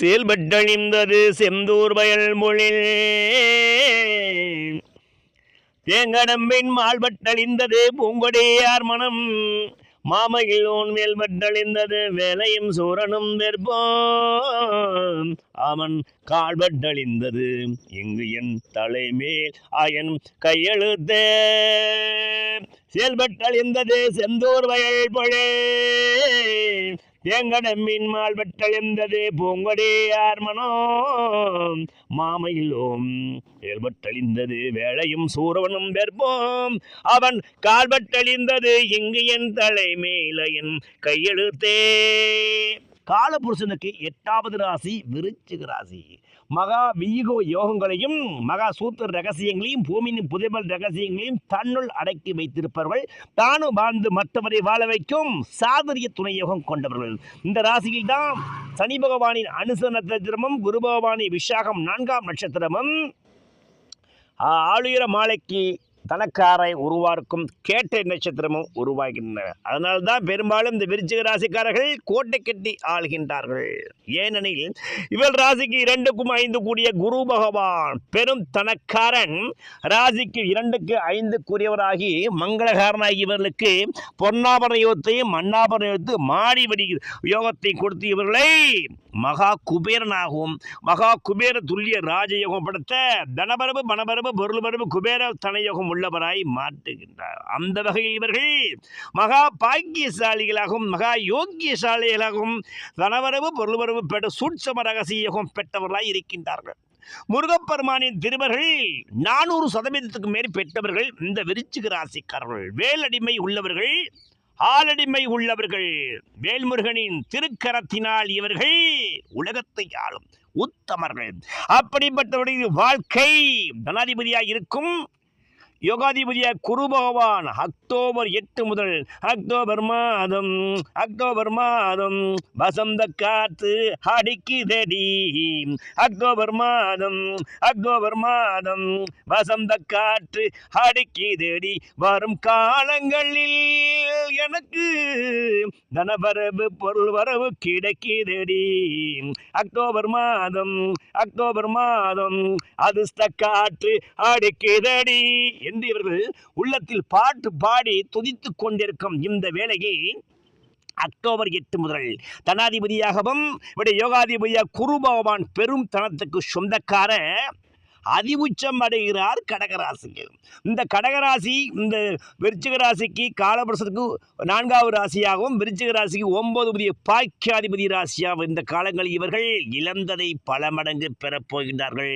செயல்பட்டழிந்தது செந்தூர் வயல் மொழில் தேங்கடம்பின் மால்பட்டழிந்தது பூங்கொடியார் மனம். மாமையிலோன் மேல்பட்டழிந்தது வேலையும் சூரனும் வெற்போம். அவன் கால்பட்டழிந்தது இங்கு என் தலைமேல் ஆயன் கையெழுத்தே. செயல்பட்டழிந்தது செந்தூர் வயல் பொழே எங்கடம் மால் வெட்டழிந்தது பூங்கொடியார் மனோ மாமையிலோம் இயல்பட்டழிந்தது வேளையும் சூரவனும் வெற்போம் அவன் கால்பட்டழிந்தது இங்கு என் தலைமையில என் கையெழுத்தே. காலபுருஷனுக்கு எட்டாவது ராசி விருச்சிக ராசி. மகா வியூக யோகங்களையும் மகா சூத்திர ரகசியங்களையும் பூமியின் புதைபல் ரகசியங்களையும் தன்னுள் அடக்கி வைத்திருப்பவர்கள் தானும் வாழ்ந்து மற்றவரை வாழ வைக்கும் சாதுரிய துணை யோகம் கொண்டவர்கள். இந்த ராசியில் தான் சனி பகவானின் அனுச நட்சத்திரமும் குரு பகவானின் விஷாகம் நான்காம் நட்சத்திரமும் ஆளுயர மாலைக்கு தனக்காரை உருவாக்கும் கேட்டை நட்சத்திரமும் உருவாகின்றன. அதனால்தான் பெரும்பாலும் இந்த விருச்சிக ராசிக்காரர்கள் கோட்டை கட்டி ஆள்கின்றார்கள். ஏனெனில் இவள் ராசிக்கு இரண்டுக்கும் ஐந்து கூடிய குரு பகவான் பெரும் தனக்காரன் ராசிக்கு இரண்டுக்கு ஐந்து கூறியவராகி மங்களகாரனாகி இவர்களுக்கு பொன்னாபரண யோகத்தையும் மன்னாபரண யோகத்து மாடி வடி யோகத்தை கொடுத்து இவர்களை மகா குபேரனாகவும் மகா குபேர துல்லிய ராஜயோகம் படுத்த தனபரவு மனபரவு பொருள்பரவு குபேர தனயோகம் உள்ளவராய் மாற்றுகின்றார். அந்த வகையில் இவர்கள் மகா பாக்கியசாலிகளாகவும் மகா யோக்கியசாலிகளாகவும் தனவரவு பொருள்வரவு பெற்ற சூட்சம ரகசியகம் பெற்றவர்களாய் இருக்கின்றார்கள். முருகப்பெருமானின் திருவர்கள் நானூறு சதவீதத்துக்கு மேல் பெற்றவர்கள் இந்த விருச்சிக ராசிக்காரர்கள். வேலடிமை உள்ளவர்கள் ஆளடிமை உள்ளவர்கள். வேல்முருகனின் திருக்கரத்தினால் இவர்கள் உலகத்தை ஆளும் உத்தமர்கள். அப்படிப்பட்டவருடைய வாழ்க்கை ஜனாதிபதியாக இருக்கும் யோகாதிபதிய குரு பகவான் அக்டோபர் எட்டு முதல் அக்டோபர் மாதம் அக்டோபர் மாதம் வசந்த காற்று அடிக்குதடி அக்டோபர் மாதம் அக்டோபர் மாதம் வசந்த காற்று அடிக்குதடி வரும் காலங்களில் எனக்கு தனவரவு பொருள் வரவு கிடைக்குதடி அக்டோபர் மாதம் அக்டோபர் மாதம் அதிர்ஷ்ட காற்று அடிக்குதடி என்று இவர்கள் உள்ளத்தில் பாட்டு பாடி துதித்து கொண்டிருக்கும் இந்த வேலையை அக்டோபர் எட்டு முதல் தனாதிபதியாகவும் இவருடைய யோகாதிபதியாக குருபகவான் பெரும் தனத்துக்கு சொந்தக்கார அதிவுச்சம் அடைகிறார் கடகராசிக்கு இந்த கடகராசி இந்த விருச்சிக ராசிக்கு நான்காவது ராசியாகவும் விருச்சிக ராசிக்கு ஒன்பது புதிய பாக்கியாதிபதி ராசியாகவும் இந்த காலங்களில் இவர்கள் இழந்ததை பல மடங்கு பெறப்போகின்றார்கள்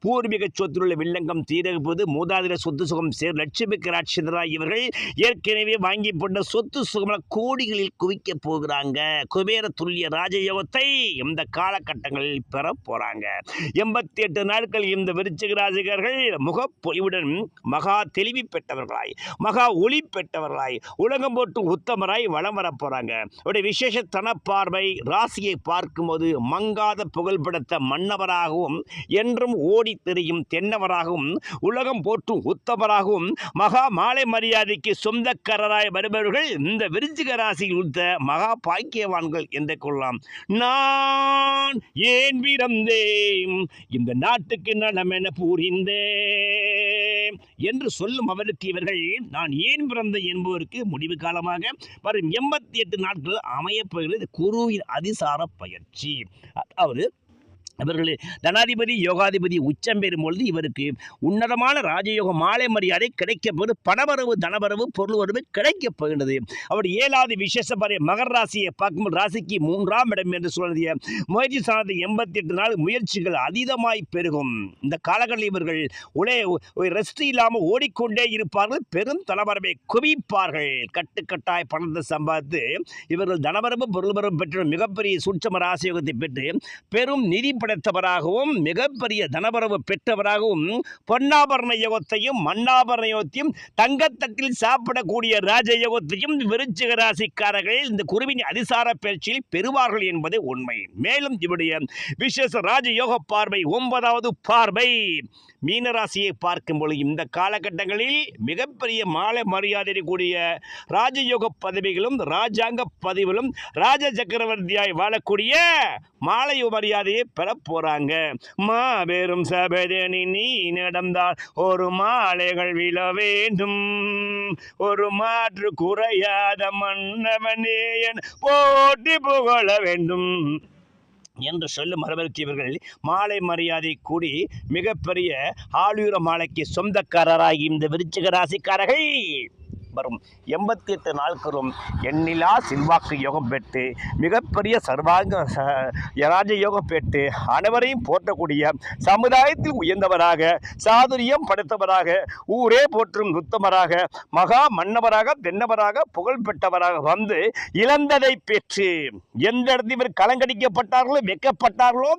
பூர்வீக சொத்துள்ள வில்லங்கம் தீரகுப்பது மூதாதிர சொத்து சுகம் சேர் லட்சுமி கராட்சிதரா இவர்கள் ஏற்கனவே வாங்கி போட்ட சொத்து சுகம கோடிகளில் குவிக்க போகிறாங்க. குபேர துல்லிய ராஜயோகத்தை இந்த காலகட்டங்களில் பெற போறாங்க. எண்பத்தி எட்டு நாட்கள் இந்த விருச்சிக ராசிகர்கள் முகப்பொலிவுடன் மகா தெளிவி பெற்றவர்களாய் மகா ஒளி பெற்றவர்களாய் உலகம் போட்டு உத்தமராய் வலம் வர போறாங்க. அவருடைய விசேஷ தனப்பார்வை ராசியை பார்க்கும்போது மங்காத புகழ்படுத்த மன்னவராகவும் என்றும் ஓடி தெரியும் தென்னவராகவும் உலகம் போற்றும் உத்தமராகவும் மகா மாலை மரியாதைக்கு சொந்தக்காரராய் வருபவர்கள் இந்த விருச்சிக ராசியில் உள்ள மகா பாக்கியவான்கள் என்று கொள்ளலாம். நான் ஏன் பிறந்தேன்? இந்த நாட்டுக்கு நலம் என புரிந்தேன். என்று சொல்லும் அவருக்கு இவர்கள் நான் ஏன் பிறந்தேன் என்பவருக்கு முடிவு காலமாக வரும் எண்பத்தி எட்டு நாட்கள் அமையப்போகிறது குருவின் அதிசார பயிற்சி. அதாவது இவர்கள் தனாதிபதி யோகாதிபதி உச்சம் பெறும் பொழுது இவருக்கு உன்னதமான ராஜயோக மாலை மரியாதை கிடைக்கப்போது பணவரவு தனவரவு பொருள் வரவு கிடைக்கப் போகின்றது. அவர் ஏழாவது விசேஷ பறை மகர் ராசியை பார்க்கும்போது ராசிக்கு மூன்றாம் இடம் என்று சொல்லிய முயற்சி சார்ந்த எண்பத்தி எட்டு நாள் முயற்சிகள் அதீதமாய் பெருகும். இந்த காலகட்டத்தில் இவர்கள் உலே ரெஸ்ட் இல்லாமல் ஓடிக்கொண்டே இருப்பார்கள். பெரும் தனவரவை குவிப்பார்கள். கட்டுக்கட்டாய் பணத்தை சம்பாதித்து இவர்கள் தனவரவு பொருள் வரவு பெற்ற மிகப்பெரிய சூட்சம ராசியோகத்தை பெற்று பெரும் நிதி படைத்த படைத்தவராகவும் மிகப்பெரிய தனபரவு பெற்றவராகவும் பொன்னாபரண யோகத்தையும் மண்ணாபரண யோகத்தையும் தங்கத்தட்டில் சாப்பிடக்கூடிய ராஜயோகத்தையும் விருச்சிக ராசிக்காரர்கள் இந்த குருவின் அதிசார பயிற்சியில் பெறுவார்கள் என்பது உண்மை. மேலும் இவருடைய விசேஷ ராஜயோக பார்வை ஒன்பதாவது பார்வை. மீனராசியை பார்க்கும் பொழுது இந்த காலகட்டங்களில் மிகப்பெரிய மாலை மரியாதை கூடிய ராஜயோக பதவிகளும் ராஜாங்க பதவிகளும் ராஜ சக்கரவர்த்தியாய் வாழக்கூடிய மாலை மரியாதையை பெற போறாங்க மாபெரும் சபதனி நீ நடந்தால் ஒரு மாலைகள் விழ வேண்டும். ஒரு மாற்று குறையாத மன்னவனே என் போட்டி புகழ வேண்டும். என்று சொல்லும் மரபருத்தியவர்கள் இவர்கள் மாலை மரியாதை கூடி மிகப்பெரிய ஆளுயர மாலைக்கு சொந்தக்காரராகி இந்த விருச்சிக ராசிக்காரர்கள். வரும். எண்பத்தி எட்டு நாட்களும் எண்ணிலா செல்வாக்கு யோகம் பெற்று மிகப்பெரிய சர்வாங்க ச- ராஜ யோகம் பெற்று அனைவரையும் போற்றக்கூடிய சமுதாயத்தில் உயர்ந்தவராக சாதுரியம் படைத்தவராக ஊரே போற்றும் நுத்தமராக மகா மன்னவராக தென்னவராக புகழ் பெற்றவராக வந்து இழந்ததை பெற்று எந்த இடத்தில் இவர் கலங்கடிக்கப்பட்டார்களோ வெக்கப்பட்டார்களோ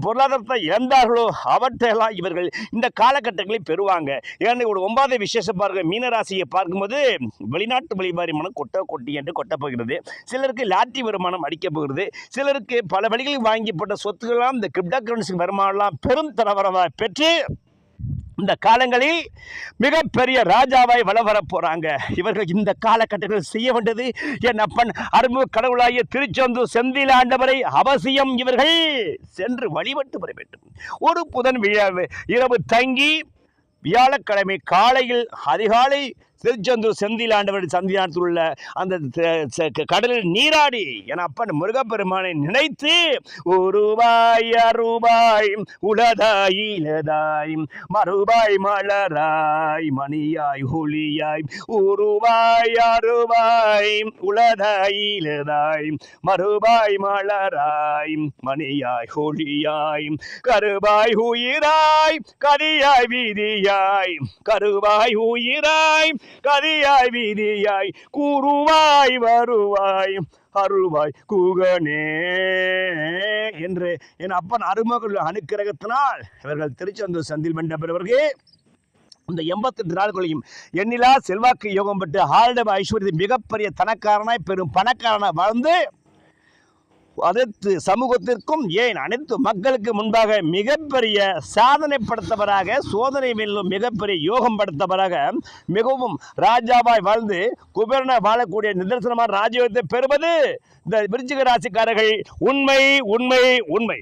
பொருளாதாரத்தை இழந்தார்களோ அவற்றையெல்லாம் இவர்கள் இந்த காலகட்டங்களில் பெறுவாங்க. ஏன்னா ஒரு ஒன்பதாவது விசேஷம் பாருங்கள் மீனராசியை பார்க்கும்போது வெளிநாட்டு வெளிவாரிமானம் கொட்ட கொட்டி என்று கொட்டப் போகிறது. சிலருக்கு லாட்டி வருமானம் அடிக்கப் போகிறது. சிலருக்கு பல வழிகளில் வாங்கிப்பட்ட போட்ட இந்த கிரிப்டோ கரன்சி வருமானம்லாம் பெரும் தரவரவாக பெற்று இந்த காலங்களில் மிகப்பெரிய ராஜாவாய் வளம் வரப் போறாங்க. இவர்கள் இந்த காலகட்டத்தில் செய்ய வேண்டியது என் அப்பன் அரும்பு கடவுளாகிய திருச்செந்தூர் செந்தில் ஆண்டவரை அவசியம் இவர்கள் சென்று வழிபட்டு வர வேண்டும். ஒரு புதன் விழா இரவு தங்கி வியாழக்கிழமை காலையில் அதிகாலை திருச்செந்தூர் செந்தில் ஆண்டவர் சந்தியானத்தில் உள்ள அந்த கடலில் நீராடி என அப்பன் முருகப்பெருமானை நினைத்து உருவாய் அருவாய் உலதாய் இலதாய் மறுபாய் மலராய் மணியாய் ஒளியாய் உருவாய் அருவாய் உலதாய் இலதாய் மறுபாய் மலராய் மணியாய் ஒளியாய் கருவாய் உயிராய் கதியாய் வீதியாய் கருவாய் உயிராய் கதியாய் வீதியாய் கூறுவாய் வருவாய் அருள்வாய் கூகனே என்று என் அப்பன் அருமகள் அனுக்கிரகத்தினால் இவர்கள் திருச்செந்தூர் சந்தில் வென்றவர்கள் இந்த எண்பத்தெட்டு நாட்களையும் எண்ணிலா செல்வாக்கு யோகம் பெற்று ஆளிடம் ஐஸ்வர்யத்தின் மிகப்பெரிய தனக்காரனாய் பெரும் பணக்காரனாய் வாழ்ந்து அனைத்து சமூகத்திற்கும் ஏன் அனைத்து மக்களுக்கு முன்பாக மிகப்பெரிய சாதனை படுத்தவராக சோதனை மேலும் மிகப்பெரிய யோகம் படுத்தவராக மிகவும் ராஜாவாய் வாழ்ந்து குபேரனாய் வாழக்கூடிய நிதர்சனமான ராஜயோகத்தை பெறுவது இந்த விருச்சிக ராசிக்காரர்கள். உண்மை உண்மை உண்மை.